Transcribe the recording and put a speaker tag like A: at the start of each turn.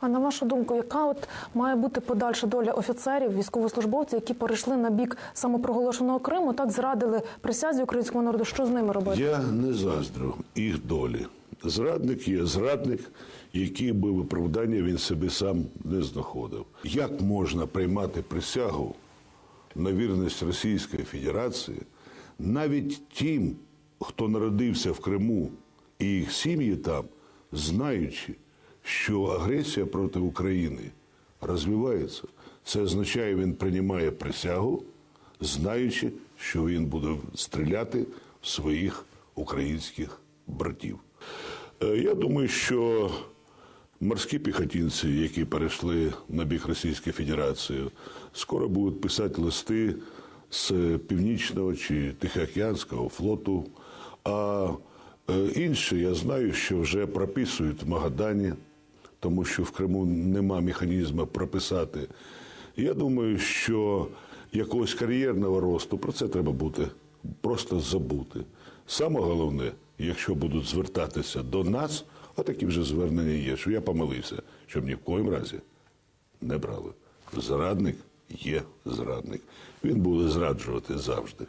A: А на вашу думку, яка от має бути подальша доля офіцерів, військовослужбовців, які перейшли на бік самопроголошеного Криму, так зрадили присязі українського народу? Що з ними робити?
B: Я не заздрю їх долі. Зрадник є зрадник, який би виправдання він собі сам не знаходив. Як можна приймати присягу на вірність Російської Федерації навіть тим, хто народився в Криму і їх сім'ї там, знаючи, що агресія проти України розвивається, це означає, він приймає присягу, знаючи, що він буде стріляти в своїх українських братів. Е, Я думаю, що морські піхотинці, які перейшли на бік Російської Федерації, скоро будуть писати листи з Північного чи Тихоокеанського флоту. А е, інші, я знаю, що вже прописують в Магадані, тому що в Криму нема механізму прописати. Я думаю, що якогось кар'єрного росту про це треба буде просто забути. Саме головне, якщо будуть звертатися до нас, а такі вже звернення є, що я помилився, щоб ні в коїм разі не брали. Зрадник є зрадник. Він буде зраджувати завжди.